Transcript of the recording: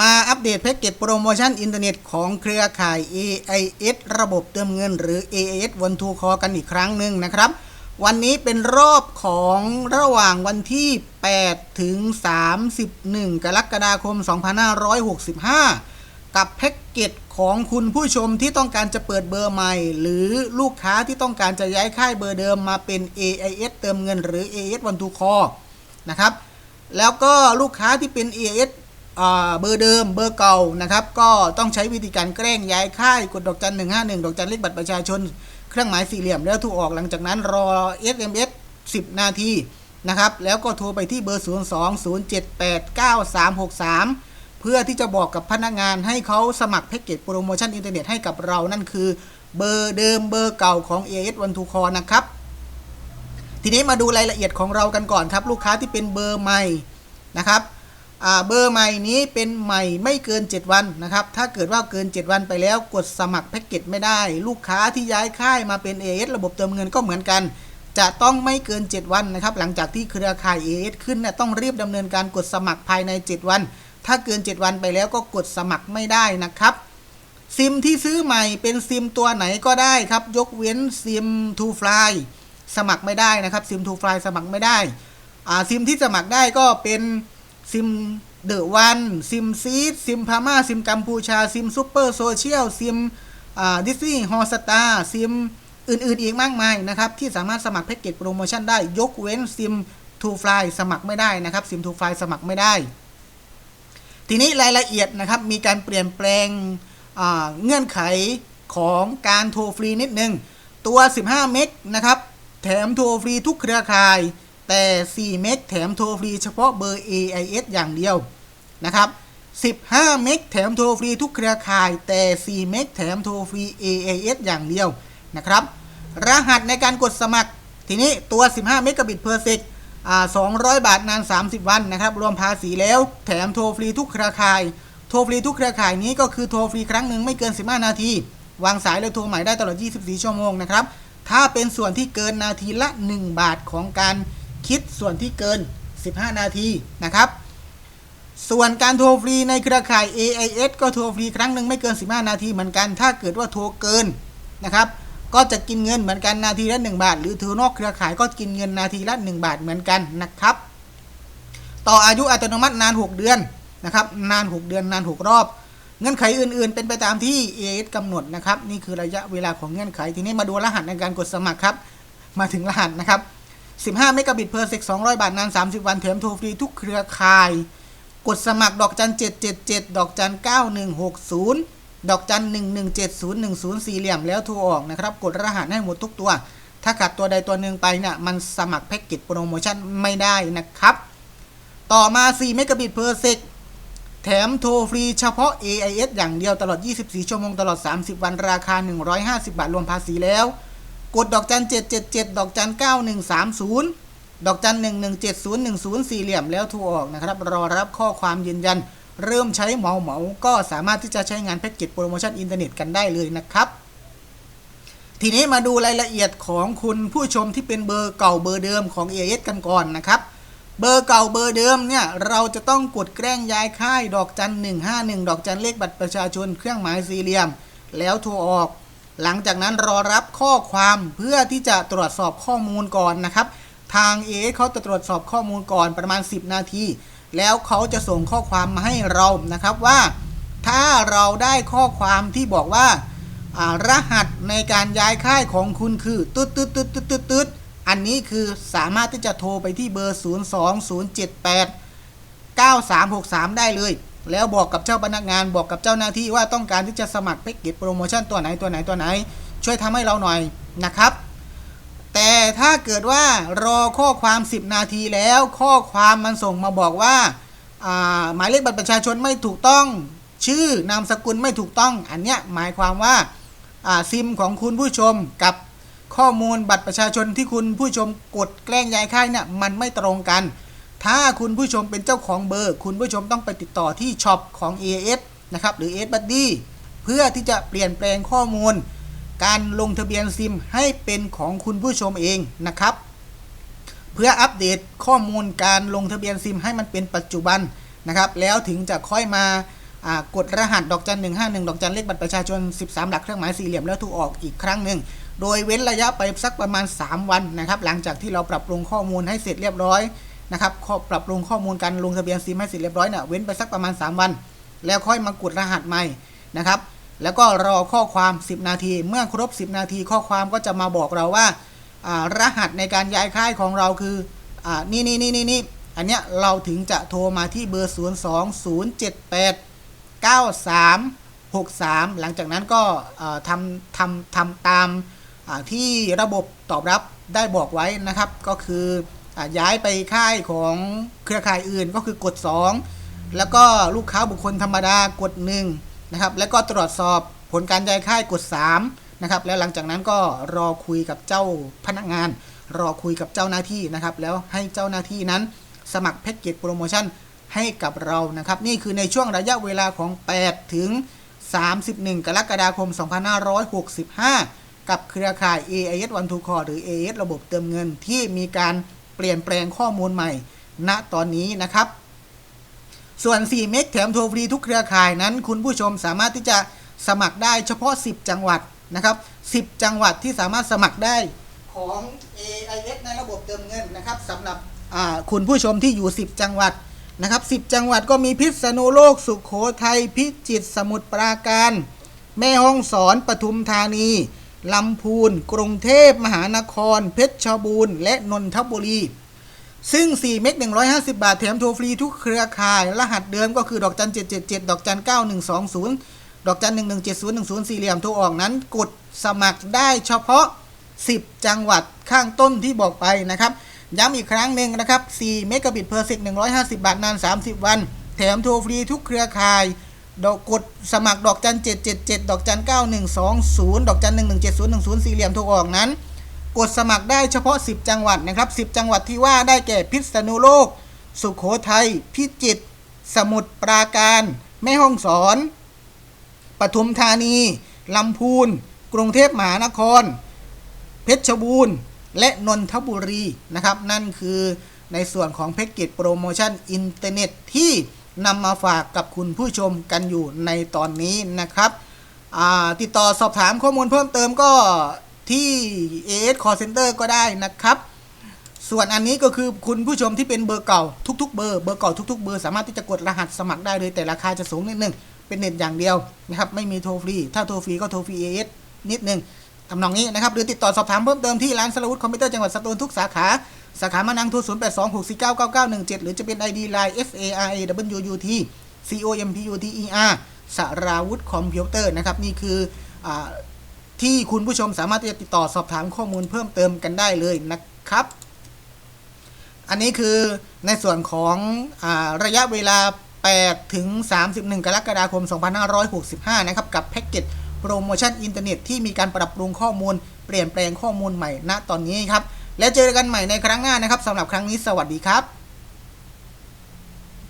มาอัปเดตแพ็กเกจโปรโมชั่นอินเทอร์เน็ตของเครือข่าย AIS ระบบเติมเงินหรือ AIS One to Call กันอีกครั้งหนึ่งนะครับ วันนี้เป็นรอบของระหว่างวันที่ 8 ถึง 31 กรกฎาคม 2565 กับแพ็กเกจของคุณผู้ชมที่ต้องการจะเปิดเบอร์ใหม่ หรือลูกค้าที่ต้องการจะย้ายค่ายเบอร์เดิมมาเป็น AIS เติมเงินหรือ AIS One to Call นะครับ แล้วก็ลูกค้าที่เป็น AIS เบอร์เดิมเบอร์เก่านะครับก็ต้องใช้วิธีการแกล้งย้ายค่ายกดดอกจันหนึ่งห้าหนึ่งดอกจันเลขบัตรประชาชน เครื่องหมายสี่เหลี่ยมแล้วถูกออกหลังจากนั้นรอ SMS 10 นาทีนะครับแล้วก็โทรไปที่เบอร์ 0 2 0 7 8 9 3 6 3 เพื่อที่จะบอกกับพนักงานให้เขาสมัครแพ็กเกจโปรโมชั่นอินเทอร์เน็ตให้กับเรานั่นคือเบอร์เดิมเบอร์เก่าของ AS One to Call นะครับ ทีนี้มาดูรายละเอียดของเรากันก่อนครับ ลูกค้าที่เป็นเบอร์ใหม่นะครับ เบอร์ใหม่นี้เป็นใหม่ไม่เกิน 7 วันนะครับ ถ้าเกิดว่าเกิน 7 วันไปแล้วกดสมัครแพ็กเกจไม่ได้ ลูกค้าที่ย้ายค่ายมาเป็น AS ระบบเติมเงินก็เหมือนกัน จะต้องไม่เกิน 7 วันนะครับ หลังจากที่เครือข่าย AS ขึ้นเนี่ยต้องรีบดำเนินการกดสมัครภายใน 7 วัน ถ้าเกิน 7 วันไปแล้วก็กดสมัครไม่ได้นะครับซิมที่ซื้อใหม่เป็นซิมตัวไหนก็ได้ครับ ยกเว้นซิม To Fly สมัครไม่ได้นะครับซิม To Fly สมัครไม่ได้อ่าซิมที่สมัครได้ก็เป็น ซิมเดอะวันซิมซีดซิมพาม่าซิมกัมพูชา ซิมซูเปอร์โซเชียลซิมดิสนีย์ฮอสตาซิมอื่นๆอีกมากมายนะครับ ที่สามารถสมัครแพ็กเกจโปรโมชั่นได้ยกเว้นซิม To Fly สมัครไม่ได้นะครับซิม To Fly สมัครไม่ได้ ทีนี้รายละเอียดนะครับ มีการเปลี่ยนแปลงเงื่อนไขของการโทรฟรีนิดนึง ตัว 15 เมกนะครับ แถมโทรฟรีทุกเครือข่าย แต่ 4 เมกแถมโทรฟรีเฉพาะเบอร์ AIS อย่างเดียวนะครับ 15 เมกแถมโทรฟรีทุกเครือข่าย แต่ 4 เมกแถมโทรฟรี AIS อย่างเดียวนะครับ รหัสในการกดสมัคร ทีนี้ตัว 15 เมกะบิตเพอร์เซกอ่า200 บาทนาน 30 วันนะครับ รวมภาษีแล้วแถมโทรฟรีทุกเครือข่าย โทรฟรีทุกเครือข่ายนี้ก็คือโทรฟรีครั้งหนึ่งไม่เกิน 15 นาที วางสายแล้วโทรใหม่ได้ตลอด 24 ชั่วโมงนะครับ ถ้าเป็นส่วนที่เกินนาทีละ 1 บาทของการ คิดส่วนที่เกิน 15 นาทีนะครับ ส่วนการโทรฟรีในเครือข่าย AIS ก็โทรฟรีครั้งหนึ่งไม่เกิน 15 นาทีเหมือนกัน ถ้าเกิดว่าโทรเกินนะครับ ก็จะกินเงินเหมือนกันนาทีละ 1 บาท หรือโทรนอกเครือข่ายก็กินเงินนาทีละ 1 บาทเหมือนกันนะครับ ต่ออายุอัตโนมัตินาน 6 เดือนนะครับนาน 6 เดือนนาน 6 รอบเงื่อนไขอื่นๆ เป็นไปตามที่ AIS กำหนดนะครับ นี่คือระยะเวลาของเงื่อนไข ทีนี้มาดูรหัสในการกดสมัครครับ มาถึงรหัสนะครับ 15 เมกะบิตเพอร์เซก200 บาท นาน 30 วันแถมโทรฟรีทุกเครือข่าย กดสมัครดอกจัน 777 ดอกจัน 9160 ดอกจัน 117010 สี่เหลี่ยมแล้วโทรออกนะครับ กดรหัสให้หมดทุกตัว ถ้าขาดตัวใดตัวหนึ่งไปเนี่ยมันสมัครแพ็กเกจโปรโมชั่นไม่ได้นะครับ ต่อมา 4 เมกะบิตเพอร์เซกแถมโทรฟรีเฉพาะ AIS อย่างเดียวตลอด 24 ชั่วโมงตลอด 30 วันราคา 150 บาทรวมภาษีแล้ว กดดอกจัน777ดเจ็ดเจ็ดดอกจัน9130ดอกจัน1171010สี่เหลี่ยมแล้วโทรออกนะครับ รอรับข้อความยืนยัน เริ่มใช้เหมาเหมาก็สามารถที่จะใช้งานแพ็กเกจโปรโมชั่นอินเทอร์เน็ตกันได้เลยนะครับ ทีนี้มาดูรายละเอียดของคุณผู้ชมที่เป็นเบอร์เก่าเบอร์เดิมของ AIS กันก่อนนะครับเบอร์เก่าเบอร์เดิมเนี่ยเราจะต้องกดแกล้งย้ายค่ายดอกจัน 151 ดอกจันเลขบัตรประชาชนเครื่องหมายสี่เหลี่ยม แล้วโทรออก หลังจากนั้นรอรับข้อความเพื่อที่จะตรวจสอบข้อมูลก่อนนะครับ ทางเอเขาจะตรวจสอบข้อมูลก่อนประมาณ 10 นาที แล้วเขาจะส่งข้อความมาให้เรานะครับว่า ถ้าเราได้ข้อความที่บอกว่ารหัสในการย้ายค่ายของคุณคือตึ๊ดตึ๊ดตึ๊ดตึ๊ดตึ๊ดตึ๊ดอันนี้คือสามารถที่จะโทรไปที่เบอร์ 02078 9363 ได้เลย แล้วบอกกับเจ้าพนักงานบอกกับเจ้าหน้าที่ว่าต้องการที่จะสมัครแพ็กเกจโปรโมชั่นตัวไหนตัวไหนตัวไหน ช่วยทำให้เราหน่อยนะครับ แต่ถ้าเกิดว่ารอข้อความ 10 นาทีแล้ว ข้อความมันส่งมาบอกว่าหมายเลขบัตรประชาชนไม่ถูกต้องชื่อนามสกุลไม่ถูกต้อง อันเนี้ยหมายความว่าซิมของคุณผู้ชมกับข้อมูลบัตรประชาชนที่คุณผู้ชมกดแกล้งยายค่ายเนี่ยมันไม่ตรงกัน ถ้าคุณผู้ชมเป็นเจ้าของเบอร์ คุณผู้ชมต้องไปติดต่อที่ช็อปของ AS นะครับหรือ AS Buddy เพื่อที่จะเปลี่ยนแปลงข้อมูล การลงทะเบียนซิมให้เป็นของคุณผู้ชมเองนะครับ เพื่ออัปเดตข้อมูลการลงทะเบียนซิมให้มันเป็นปัจจุบันนะครับ แล้วถึงจะค่อยมาอ่ากดรหัสดอกจันหนึ่งห้าหนึ่งดอกจันเลขบัตรประชาชน 13 หลักเครื่องหมายสี่เหลี่ยมแล้วถูกออกอีกครั้งหนึ่ง โดยเว้นระยะไปสักประมาณ 3 วันนะครับ หลังจากที่เราปรับปรุงข้อมูลให้เสร็จเรียบร้อย นะครับปรับปรุงข้อมูลการลงทะเบียนซิมให้เสร็จเรียบร้อยเนี่ยเว้นไปสักประมาณ 3 วัน แล้วค่อยมากดรหัสใหม่นะครับ แล้วก็รอข้อความ 10 นาที เมื่อครบ 10 นาทีข้อความก็จะมาบอกเราว่ารหัสในการย้ายค่ายของเราคืออนี่นี่นี่นี่นี่อันเนี้ยเราถึงจะโทรมาที่เบอร์ 0 2 0 7 8 9 3 6 3 หลังจากนั้นก็ทำทำทำตามที่ระบบตอบรับได้บอกไว้นะครับ ก็คือ ย้ายไปค่ายของเครือข่ายอื่นก็คือกด 2 แล้วก็ลูกค้าบุคคลธรรมดากด1นะครับแล้วก็ตรวจสอบผลการย้ายค่ายกด3นะครับแล้วหลังจากนั้นก็รอคุยกับเจ้าพนักงาน รอคุยกับเจ้าหน้าที่นะครับแล้วให้เจ้าหน้าที่นั้นสมัครแพ็กเกจโปรโมชั่นให้กับเรานะครับนี่คือในช่วงระยะเวลาของ 8 ถึง 31 กรกฎาคม 2565 กับเครือข่าย AIS One to Call หรือ AIS ระบบเติมเงินที่มีการ เปลี่ยนแปลงข้อมูลใหม่ ณตอนนี้นะครับ ส่วน 4 เมกแถมโทรฟรีทุกเครือข่ายนั้น คุณผู้ชมสามารถที่จะสมัครได้เฉพาะ 10 จังหวัดนะครับ10 จังหวัดที่สามารถสมัครได้ของ AIS ในระบบเติมเงินนะครับสำหรับคุณผู้ชมที่อยู่ 10 จังหวัดนะครับ10 จังหวัดก็มีพิษณุโลก สุขโขทัยพิจิตรสมุทรปราการ แม่ฮ่องสอนปทุมธานี ลำพูน กรุงเทพมหานคร เพชรบูรณ์ และนนทบุรี ซึ่ง 4 เมก150 บาท แถมโทรฟรีทุกเครือข่าย รหัสเดิมก็คือ ดอกจัน 777 ดอกจัน 9120 ดอกจัน 117010 สี่เหลี่ยมโทรออกนั้น กดสมัครได้เฉพาะ 10 จังหวัดข้างต้นที่บอกไปนะครับ ย้ำอีกครั้งหนึ่งนะครับ 4 เมกะบิตเพอร์เซก150 บาทนาน 30 วัน แถมโทรฟรีทุกเครือข่าย ดอกกดสมัครดอกจัน777ดอกจัน9120ดอกจัน117010สี่เหลี่ยมโทรออกนั้น กดสมัครได้เฉพาะ 10 จังหวัดนะครับ 10 จังหวัดที่ว่าได้แก่พิษณุโลก สุขโขทัยพิจิตรสมุทรปราการ แม่ฮ่องสอนปทุมธานีลำพูน กรุงเทพมหานคร เพชรบูรณ์ และนนทบุรีนะครับ นั่นคือในส่วนของแพ็กเกจโปรโมชั่นอินเทอร์เน็ตที่ นำมาฝากกับคุณผู้ชมกันอยู่ในตอนนี้นะครับ ติดต่อสอบถามข้อมูลเพิ่มเติมก็ที่ AS Call Center ก็ได้นะครับ ส่วนอันนี้ก็คือคุณผู้ชมที่เป็นเบอร์เก่าทุกๆเบอร์เบอร์เก่าทุกๆเบอร์สามารถที่จะกดรหัสสมัครได้เลยแต่ราคาจะสูงนิดนึงเป็นเน็ตอย่างเดียวนะครับไม่มีโทรฟรีถ้าโทรฟรีก็โทรฟรี AS นิดนึงทำนองนี้นะครับหรือติดต่อสอบถามเพิ่มเติมที่ร้านสลาวุธคอมพิวเตอร์จังหวัดสตูลทุกสาขา สาขามานังโทร0 8 2 6 4 9 9 9 1 7 หรือจะเป็น ID Line F A R A W U T C O M P U T E R สราวุธคอมพิวเตอร์นะครับ นี่คืออที่คุณผู้ชมสามารถที่จะติดต่อสอบถามข้อมูลเพิ่มเติมกันได้เลยนะครับ อันนี้คือในส่วนของอระยะเวลา 8 ถึง 31 กรกฎาคม 2565 นะครับ กับแพ็กเกจโปรโมชั่นอินเทอร์เน็ตที่มีการปรับปรุงข้อมูล เปลี่ยนแปลงข้อมูลใหม่ณตอนนี้ครับ และเจอกันใหม่ในครั้งหน้านะครับสำหรับครั้งนี้สวัสดีครับ